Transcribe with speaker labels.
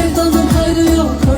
Speaker 1: sevdanın hayrı yok.